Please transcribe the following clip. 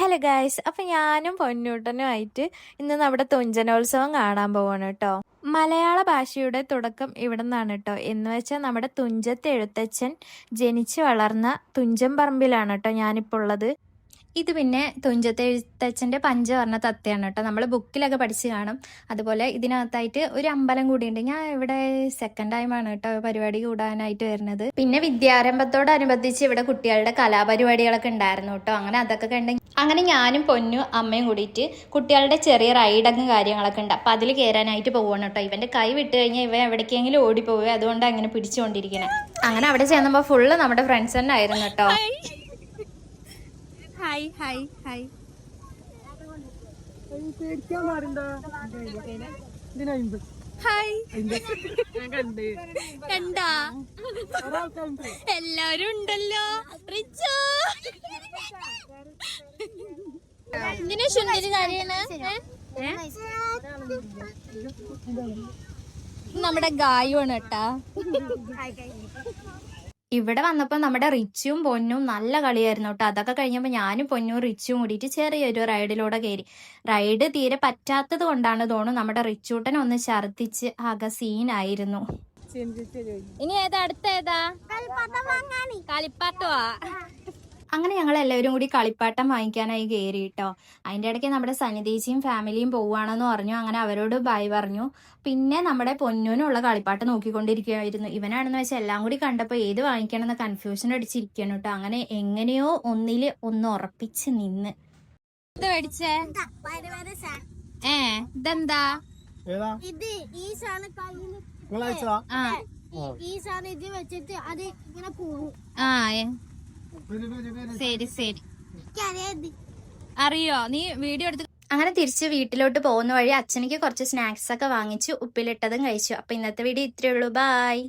Hello guys അപ്പം ഞാനും പൊന്നൂട്ടനും ആയിട്ട് ഇന്ന് നമ്മുടെ തുഞ്ചനോത്സവം കാണാൻ പോവാണ് കേട്ടോ മലയാള ഭാഷയുടെ തുടക്കം ഇവിടെ നിന്നാണ് കേട്ടോ എന്ന് വെച്ചാൽ നമ്മുടെ തുഞ്ചത്ത് എഴുത്തച്ഛൻ ജനിച്ചു വളർന്ന തുഞ്ചൻ പറമ്പിലാണ് കേട്ടോ ഞാനിപ്പോൾ ഉള്ളത്. ഇത് പിന്നെ തുഞ്ചത്ത് എഴുത്തച്ഛന്റെ പഞ്ചവർണ തത്തയാണ് കേട്ടോ നമ്മൾ ബുക്കിലൊക്കെ പഠിച്ച് കാണും. അതുപോലെ ഇതിനകത്തായിട്ട് ഒരു അമ്പലം കൂടിയുണ്ട്. ഞാൻ ഇവിടെ സെക്കൻഡ് ടൈമാണ് കേട്ടോ പരിപാടി കൂടാനായിട്ട് വരുന്നത്. പിന്നെ വിദ്യാരംഭത്തോടനുബന്ധിച്ച് ഇവിടെ കുട്ടികളുടെ കലാപരിപാടികളൊക്കെ ഉണ്ടായിരുന്നു കേട്ടോ അങ്ങനെ അതൊക്കെ കണ്ട് അങ്ങനെ ഞാനും പൊന്നു അമ്മയും കൂടിയിട്ട് കുട്ടികളുടെ ചെറിയ റൈഡങ്ങ് കാര്യങ്ങളൊക്കെ ഉണ്ട്. അപ്പം അതിൽ കയറാനായിട്ട് പോവാണ് കേട്ടോ. ഇവന്റെ കൈ വിട്ട് കഴിഞ്ഞാൽ ഇവ എവിടേക്കെങ്കിലും ഓടിപ്പോവുക അതുകൊണ്ട് അങ്ങനെ പിടിച്ചുകൊണ്ടിരിക്കണം. അങ്ങനെ അവിടെ ചെന്നപ്പോൾ ഫുള്ള് നമ്മുടെ ഫ്രണ്ട്സ് തന്നെ ആയിരുന്നു കേട്ടോ. ഹായ് ഹായ് ഹായ് കണ്ടാ? എല്ലാരും ഉണ്ടല്ലോ. റിച്ചോ എന്തിനാ ശുന്തിരി കാര്യണ് നമ്മുടെ ഗായുവാണ് കേട്ടാ. ഇവിടെ വന്നപ്പോൾ നമ്മുടെ റിച്ചും പൊന്നും നല്ല കളിയായിരുന്നു കേട്ടോ. അതൊക്കെ കഴിഞ്ഞപ്പോൾ ഞാനും പൊന്നും റിച്ചും കൂടിയിട്ട് ചെറിയൊരു റൈഡിലൂടെ കയറി. റൈഡ് തീരെ പറ്റാത്തത് കൊണ്ടാണ് തോന്നുന്നു നമ്മുടെ റിച്ചൂട്ടൻ ഒന്ന് ഛർദിച്ച് ആകെ സീനായിരുന്നു. ഇനി ഏതാ അടുത്ത ഏതാ? കളിപ്പാട്ടോ അങ്ങനെ ഞങ്ങൾ എല്ലാവരും കൂടി കളിപ്പാട്ടം വാങ്ങിക്കാനായി കയറി കേട്ടോ അതിന്റെ ഇടയ്ക്ക് നമ്മുടെ സന്നിധേശിയും ഫാമിലിയും പോവുകയാണെന്ന് പറഞ്ഞു. അങ്ങനെ അവരോട് ബൈ പറഞ്ഞു. പിന്നെ നമ്മുടെ പൊന്നൂനുള്ള കളിപ്പാട്ട് നോക്കിക്കൊണ്ടിരിക്കുകയായിരുന്നു. ഇവനാണെന്ന് വെച്ചാൽ എല്ലാം കൂടി കണ്ടപ്പോൾ ഏത് വാങ്ങിക്കണം എന്ന് കൺഫ്യൂഷൻ അടിച്ചിരിക്കണം കേട്ടോ. അങ്ങനെ എങ്ങനെയോ ഒന്നിൽ ഒന്ന് ഉറപ്പിച്ച് നിന്ന്. ഇത് മേടിച്ചേ? ഏ ഇതെന്താ? ഏതാ? ഇത് ഈ സാധനം ആ. ഈ സാധനം ഇത് വെച്ചിട്ട് അത് ഇങ്ങനെ പോകും. ആ. ശരി ശരി. അറിയോ? നീ വീഡിയോ എടുത്ത് അങ്ങനെ തിരിച്ച് വീട്ടിലോട്ട് പോകുന്ന വഴി അച്ഛനിക്ക് കുറച്ച് സ്നാക്സ് ഒക്കെ വാങ്ങിച്ചു ഉപ്പിലിട്ടതും കഴിച്ചു. അപ്പൊ ഇന്നത്തെ വീഡിയോ ഇത്രയേ ഉള്ളൂ. ബായ്